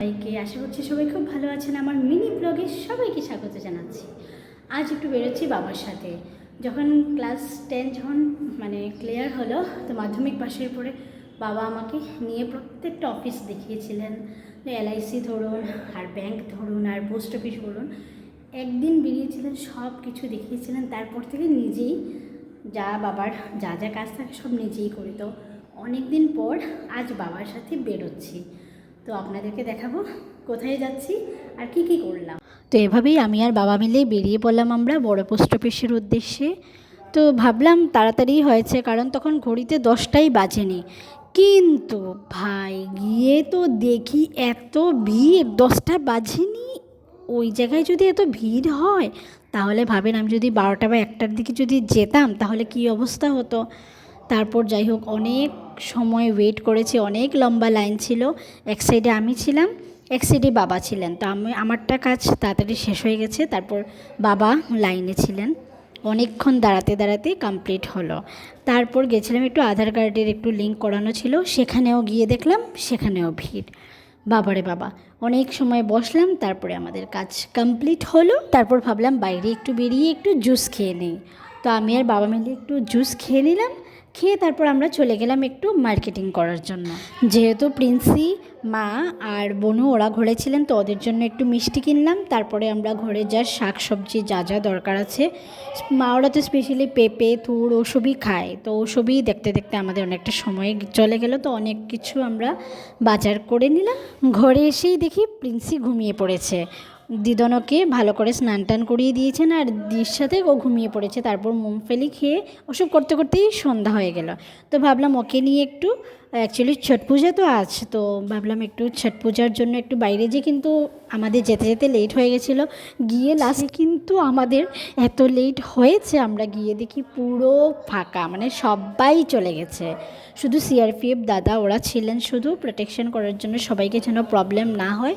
সবাইকে, আশা করছি সবাই খুব ভালো আছেন। আমার মিনি ব্লগে সবাইকে স্বাগত জানাচ্ছি। আজ একটু বেরোচ্ছি বাবার সাথে। যখন ক্লাস টেন যখন মানে ক্লিয়ার হলো, তো মাধ্যমিক পাশের পরে বাবা আমাকে নিয়ে প্রত্যেকটা অফিস দেখিয়েছিলেন। এলআইসি ধরুন, আর ব্যাংক ধরুন, আর পোস্ট অফিস বলুন, একদিন বেরিয়েছিলেন সব কিছু দেখিয়েছিলেন। তারপর থেকে নিজেই যা বাবার যা যা কাজ থাকে সব নিজেই করি। তো অনেক দিন পর আজ বাবার সাথে বেরোচ্ছি। তো আপনাদেরকে দেখাবো কোথায় যাচ্ছি আর কি কি করলাম। তো এভাবেই আমি আর বাবা মিলে বেরিয়ে পড়লাম আমরা বড় পোস্ট অফিসের উদ্দেশ্যে। তো ভাবলাম তাড়াতাড়ি হয়েছে কারণ তখন ঘড়িতে দশটাই বাজেনি। কিন্তু ভাই গিয়ে তো দেখি এত ভিড়, দশটা বাজেনি। ওই জায়গায় যদি এত ভিড় হয়, তাহলে ভাবেন আমি যদি বারোটা বা একটার দিকে যদি যেতাম, তাহলে কি অবস্থা হতো? তারপর যাই হোক, অনেক সময় ওয়েট করেছি, অনেক লম্বা লাইন ছিল। এক সাইডে আমি ছিলাম, এক সাইডে বাবা ছিলেন। তো আমি, আমারটা কাজ তাড়াতাড়ি শেষ হয়ে গেছে, তারপর বাবা লাইনে ছিলেন। অনেকক্ষণ দাঁড়াতে দাঁড়াতে কমপ্লিট হলো। তারপর গেছিলাম একটু আধার কার্ডের একটু লিঙ্ক করানো ছিল, সেখানেও গিয়ে দেখলাম, সেখানেও ভিড়। বাবারে বাবা, অনেক সময় বসলাম, তারপরে আমাদের কাজ কমপ্লিট হলো। তারপর ভাবলাম বাইরে একটু বেরিয়ে একটু জুস খেয়ে নিই। তো আমি আর বাবা মিলে একটু জুস খেয়ে নিলাম খেয়ে তারপর আমরা চলে গেলাম একটু মার্কেটিং করার জন্য। যেহেতু প্রিন্সি, মা আর বনু ওরা ঘরে ছিলেন, তো ওদের জন্য একটু মিষ্টি কিনলাম। তারপরে আমরা ঘরে যা শাক সবজি যা যা দরকার আছে, মা ওরা তো স্পেশালি পেঁপে থুর ওসবই খায়। তো ওসবই দেখতে দেখতে আমাদের অনেকটা সময় চলে গেল, তো অনেক কিছু আমরা বাজার করে নিলাম। ঘরে এসেই দেখি প্রিন্সি ঘুমিয়ে পড়েছে। দিদনকে ভালো করে স্নান টান করিয়ে দিয়েছেন আর দির সাথে ও ঘুমিয়ে পড়েছে। তারপর মুমফেলি খেয়ে ওসব করতে করতেই সন্ধ্যা হয়ে গেল। তো ভাবলাম ওকে নিয়ে একটু অ্যাকচুয়ালি ছট পূজা তো আজ, তো ভাবলাম একটু ছট পূজার জন্য একটু বাইরে যে কিন্তু আমাদের যেতে যেতে লেট হয়ে গেছিল। গিয়ে লাস্টে কিন্তু আমাদের এত লেট হয়েছে, আমরা গিয়ে দেখি পুরো ফাঁকা মানে সবাই চলে গেছে। শুধু সিআরপিএফ দাদা, ওরা ছিলেন শুধু প্রোটেকশন করার জন্য সবাইকে যেন প্রবলেম না হয়।